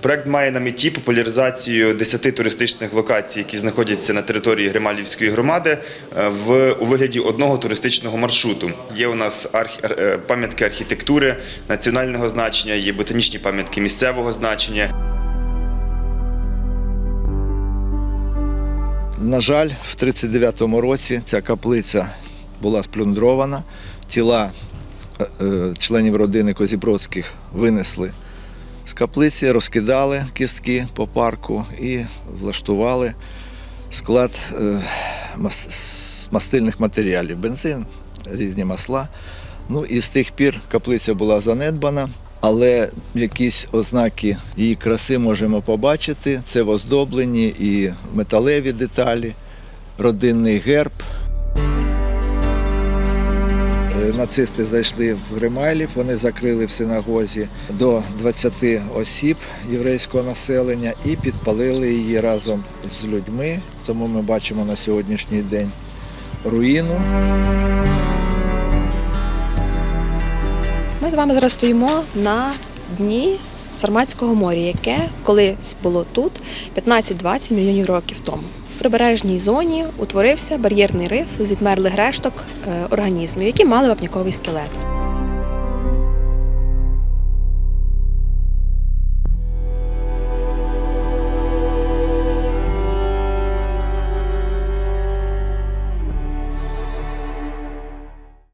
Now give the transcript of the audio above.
Проект має на меті популяризацію 10 туристичних локацій, які знаходяться на території Грималівської громади, е, в у вигляді одного туристичного маршруту. Є у нас арх- е, пам'ятки архітектури національного значення, є ботанічні пам'ятки місцевого значення. На жаль, в 39-му році ця каплиця була сплюндрована. Тіла е, членів родини Козібродських винесли з каплиці, розкидали кістки по парку і влаштували склад е, мастильних матеріалів, бензин, різні масла. Ну і з тих пір каплиця була занедбана, але якісь ознаки її краси можемо побачити. Це в оздобленні і металеві деталі, родинний герб. Нацисти зайшли в Гримайлів, вони закрили в синагозі до 20 осіб єврейського населення і підпалили її разом з людьми. Тому ми бачимо на сьогоднішній день руїну. Ми з вами зараз стоїмо на дні Сарматського моря, яке колись було тут 15-20 мільйонів років тому. В прибережній зоні утворився бар'єрний риф з відмерлих решток е, організмів, які мали вапняковий скелет.